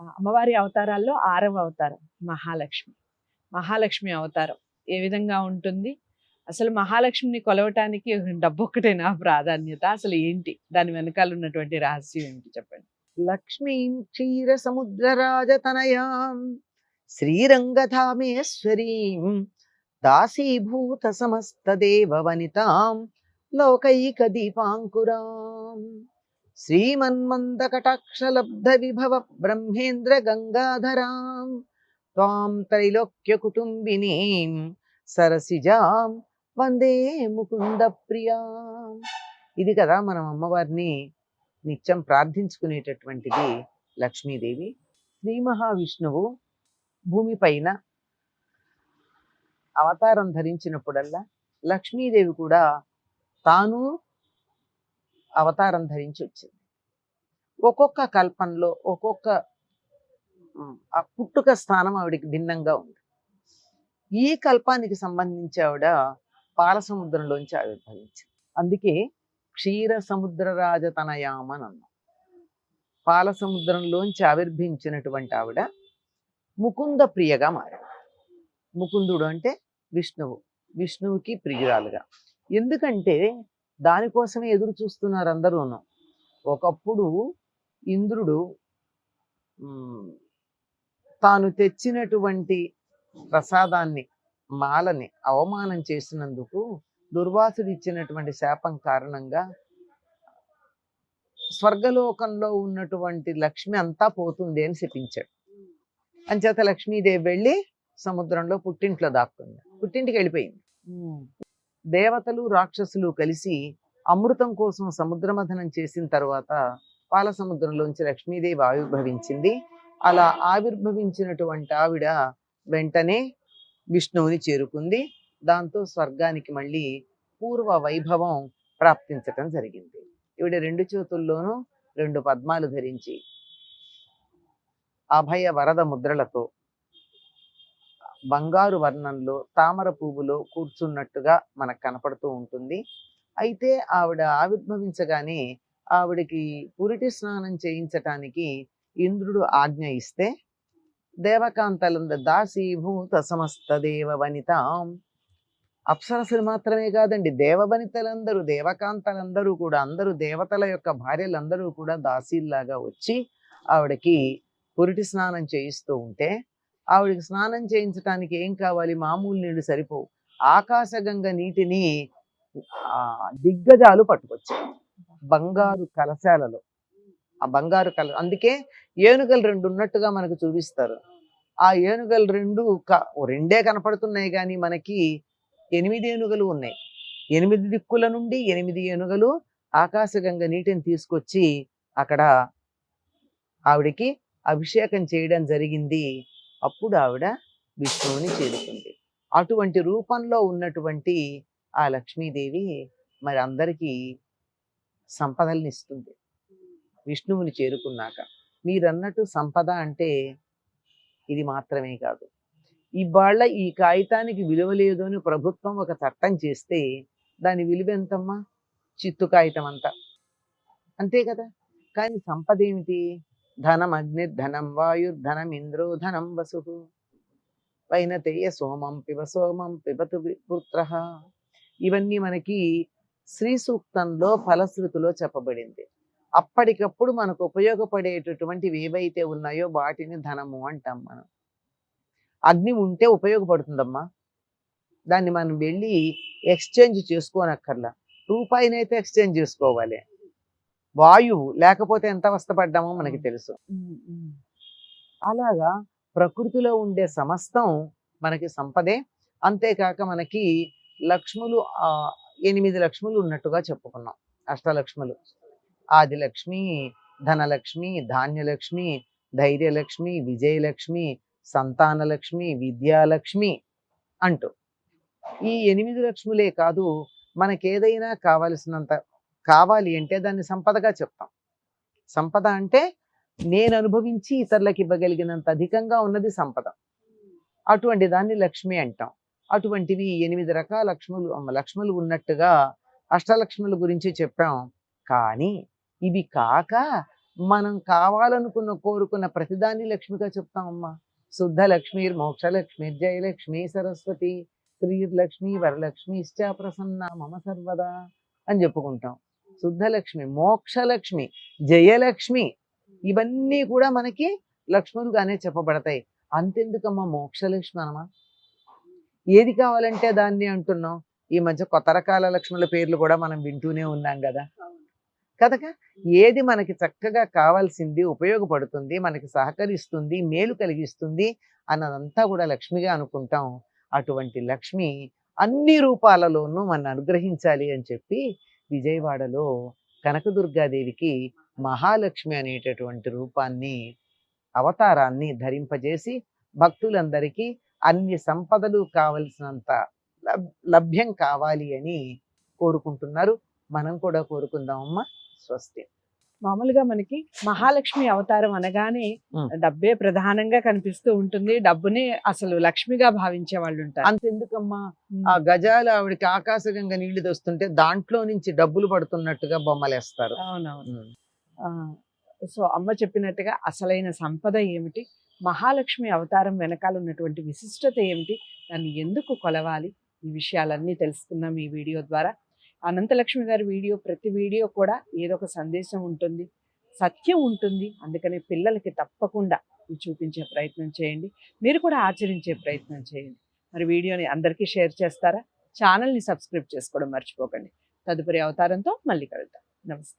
అమ్మవారి అవతారాల్లో ఆరవ అవతారం మహాలక్ష్మి. మహాలక్ష్మి అవతారం ఏ విధంగా ఉంటుంది? అసలు మహాలక్ష్మిని కొలవటానికి డబ్బు ఒక్కటేనా ప్రాధాన్యత. అసలు ఏంటి? దాని వెనకాల ఉన్నటువంటి రహస్యం ఏంటి చెప్పండి? లక్ష్మీం క్షీరసముద్రరాజతనయాం శ్రీరంగధామేశ్వరీం దాసీభూత సమస్తదేవ వనితాం లోకైక దీపాంకురాం. శ్రీమన్మందకటాక్షలబ్ధ విభవ బ్రహ్మేంద్ర గంగాధరాం త్వాం త్రైలోక్య కుటుంబినీం సరసిజాం వందే ముకుంద ప్రియా ఇది కదా మనం అమ్మవారిని నిత్యం ప్రార్థించుకునేటటువంటిది లక్ష్మీదేవి. శ్రీ మహావిష్ణువు భూమిపైన అవతారం ధరించినప్పుడల్లా లక్ష్మీదేవి కూడా తాను అవతారం ధరించి వచ్చింది. ఒక్కొక్క కల్పంలో ఒక్కొక్క ఆ పుట్టుక స్థానం ఆవిడకి భిన్నంగా ఉంది. ఈ కల్పానికి సంబంధించి ఆవిడ పాల సముద్రంలోంచి ఆవిర్భవించింది. అందుకే క్షీర సముద్ర రాజతనయామని అన్నాం. పాల సముద్రంలోంచి ఆవిర్భించినటువంటి ఆవిడ ముకుంద ప్రియగా మారాడు ముకుందుడు అంటే విష్ణువు. విష్ణువుకి ప్రియురాలుగా. ఎందుకంటే దానికోసమే ఎదురు చూస్తున్నారు అందరూను. ఒకప్పుడు ఇంద్రుడు తాను తెచ్చినటువంటి ప్రసాదాన్ని మాలని అవమానం చేసినందుకు దుర్వాసుడు ఇచ్చినటువంటి శాపం కారణంగా స్వర్గలోకంలో ఉన్నటువంటి లక్ష్మి అంతా పోతుంది అని శపించాడు. అంచేత లక్ష్మీదేవి వెళ్ళి సముద్రంలో పుట్టింట్లో దాక్కుంది. పుట్టింటికి వెళ్ళిపోయింది. దేవతలు రాక్షసులు కలిసి అమృతం కోసం సముద్రమథనం చేసిన తర్వాత పాల సముద్రంలోంచి లక్ష్మీదేవి ఆవిర్భవించింది. అలా ఆవిర్భవించినటువంటి ఆవిడ వెంటనే విష్ణువుని చేరుకుంది. దాంతో స్వర్గానికి మళ్ళీ పూర్వ వైభవం ప్రాప్తించటం జరిగింది. ఈవిడ రెండు చేతుల్లోనూ రెండు పద్మాలు ధరించి అభయ వరద ముద్రలతో బంగారు వర్ణంలో తామర పువ్వులో కూర్చున్నట్టుగా మనకు కనపడుతూ ఉంటుంది. అయితే ఆవిడ ఆవిర్భవించగానే ఆవిడకి పురిటి స్నానం చేయించటానికి ఇంద్రుడు ఆజ్ఞ ఇస్తే దేవకాంతలంద దాసీభూత సమస్త దేవ వనిత అప్సరసులు మాత్రమే కాదండి దేవవనితలందరూ దేవకాంతలందరూ కూడా అందరూ దేవతల యొక్క భార్యలందరూ కూడా దాసీల్లాగా వచ్చి ఆవిడకి పురిటి స్నానం చేయిస్తూ ఉంటే ఆవిడకి స్నానం చేయించడానికి ఏం కావాలి? మామూలు నీళ్ళు సరిపోవు. ఆకాశగంగ నీటిని దిగ్గజాలు పట్టుకొచ్చాయి. బంగారు కలశాలలో. ఆ బంగారు కల అందుకే ఏనుగలు రెండు ఉన్నట్టుగా మనకు చూపిస్తారు. ఆ ఏనుగలు రెండు క- ఓ రెండే కనపడుతున్నాయి కానీ మనకి ఎనిమిది ఏనుగలు ఉన్నాయి. ఎనిమిది దిక్కుల నుండి ఎనిమిది ఏనుగలు ఆకాశగంగ నీటిని తీసుకొచ్చి అక్కడ ఆవిడికి అభిషేకం చేయడం జరిగింది. అప్పుడు ఆవిడ విష్ణువుని చేరుకుంది. అటువంటి రూపంలో ఉన్నటువంటి ఆ లక్ష్మీదేవి మరి అందరికీ సంపదల్ని ఇస్తుంది. విష్ణువుని చేరుకున్నాక. మీరన్నట్టు సంపద అంటే ఇది మాత్రమే కాదు. ఇవాళ ఈ కాగితానికి విలువ లేదు అని ప్రభుత్వం ఒక చట్టం చేస్తే దాని విలువ ఎంతమ్మా చిత్తు కాగితం అంతా. అంతే కదా? కానీ సంపద ఏమిటి? ధనం అగ్నిర్ధనం వాయుర్ధనం ఇంద్రో ధనం వసు. వైనతేయ సోమం పిబ సోమం పిబతు పుత్ర. ఇవన్నీ మనకి శ్రీ సూక్తంలో ఫలశ్రుతిలో చెప్పబడింది. అప్పటికప్పుడు మనకు ఉపయోగపడేటటువంటివి ఏవైతే ఉన్నాయో వాటిని ధనము అంటాం మనం. అగ్ని ఉంటే ఉపయోగపడుతుందమ్మా. దాన్ని మనం వెళ్ళి ఎక్స్చేంజ్ చేసుకోనక్కర్లా. రూపాయినైతే ఎక్స్చేంజ్ చేసుకోవాలి. వాయువు లేకపోతే ఎంత అవస్థపడ్డామో మనకి తెలుసు. అలాగా ప్రకృతిలో ఉండే సమస్తం మనకి సంపదే. అంతేకాక మనకి లక్ష్ములు ఆ ఎనిమిది లక్ష్ములు ఉన్నట్టుగా చెప్పుకున్నాం. అష్టలక్ష్ములు. ఆదిలక్ష్మి ధనలక్ష్మి ధాన్యలక్ష్మి ధైర్యలక్ష్మి విజయలక్ష్మి సంతానలక్ష్మి విద్యాలక్ష్మి అంటూ. ఈ ఎనిమిది లక్ష్ములే కాదు మనకేదైనా కావలసినంత కావాలి అంటే దాన్ని సంపదగా చెప్తాం. సంపద అంటే నేను అనుభవించి ఇతరులకు ఇవ్వగలిగినంత అధికంగా ఉన్నది సంపద. అటువంటి దాన్ని లక్ష్మి అంటాం. అటువంటివి ఎనిమిది రకాల లక్ష్ములు లక్ష్ములు ఉన్నట్టుగా అష్టలక్ష్ముల గురించి చెప్పాం. కానీ ఇవి కాక మనం కావాలనుకున్న కోరుకున్న ప్రతిదాన్ని లక్ష్మిగా చెప్తామమ్మా శుద్ధ లక్ష్మి మోక్షలక్ష్మి జయలక్ష్మి సరస్వతి స్త్రీర్లక్ష్మి వరలక్ష్మి ఇష్టా ప్రసన్న మమ సర్వదా అని చెప్పుకుంటాం. శుద్ధలక్ష్మి మోక్షలక్ష్మి జయలక్ష్మి ఇవన్నీ కూడా మనకి లక్ష్ములుగానే చెప్పబడతాయి. అంతెందుకమ్మా మోక్షలక్ష్మి అనమా? ఏది కావాలంటే దాన్ని అంటున్నాం ఈ మధ్య కొత్త రకాల లక్ష్ముల పేర్లు కూడా మనం వింటూనే ఉన్నాం కదా. కదగా ఏది మనకి చక్కగా కావాల్సింది ఉపయోగపడుతుంది మనకి సహకరిస్తుంది మేలు కలిగిస్తుంది అన్నదంతా కూడా లక్ష్మిగా అనుకుంటాం. అటువంటి లక్ష్మి అన్ని రూపాలలోనూ మన అనుగ్రహించాలి అని చెప్పి విజయవాడలో కనకదుర్గాదేవికి మహాలక్ష్మి అనేటటువంటి రూపాన్ని అవతారాన్ని ధరింపజేసి భక్తులందరికీ అన్ని సంపదలు కావలసినంత లభ్యం కావాలి అని కోరుకుంటున్నారు. మనం కూడా కోరుకుందామమ్మా. స్వస్తి. మామూలుగా మనకి మహాలక్ష్మి అవతారం అనగానే. డబ్బే ప్రధానంగా కనిపిస్తూ ఉంటుంది. డబ్బుని అసలు లక్ష్మిగా భావించే వాళ్ళు ఉంటారు. అంతెందుకమ్మా. ఆ గజాలు ఆవిడకి ఆకాశగంగా నీళ్ళు తెస్తుంటే దాంట్లో నుంచి డబ్బులు పడుతున్నట్టుగా బొమ్మలేస్తారు. అవునవును. సో అమ్మ చెప్పినట్టుగా అసలైన సంపద ఏమిటి? మహాలక్ష్మి అవతారం వెనకాల ఉన్నటువంటి విశిష్టత ఏమిటి? దాన్ని ఎందుకు కొలవాలి? ఈ విషయాలన్నీ తెలుసుకున్నాం ఈ వీడియో ద్వారా. అనంతలక్ష్మి గారి వీడియో ప్రతి వీడియో కూడా ఏదో ఒక సందేశం ఉంటుంది. సత్యం ఉంటుంది. అందుకని పిల్లలకి తప్పకుండా ఇవి చూపించే ప్రయత్నం చేయండి. మీరు కూడా ఆచరించే ప్రయత్నం చేయండి. మరి వీడియోని అందరికీ షేర్ చేస్తారా? ఛానల్ని సబ్స్క్రైబ్ చేసుకోవడం మర్చిపోకండి. తదుపరి అవతారంతో మళ్ళీ కలుద్దాం. నమస్తే.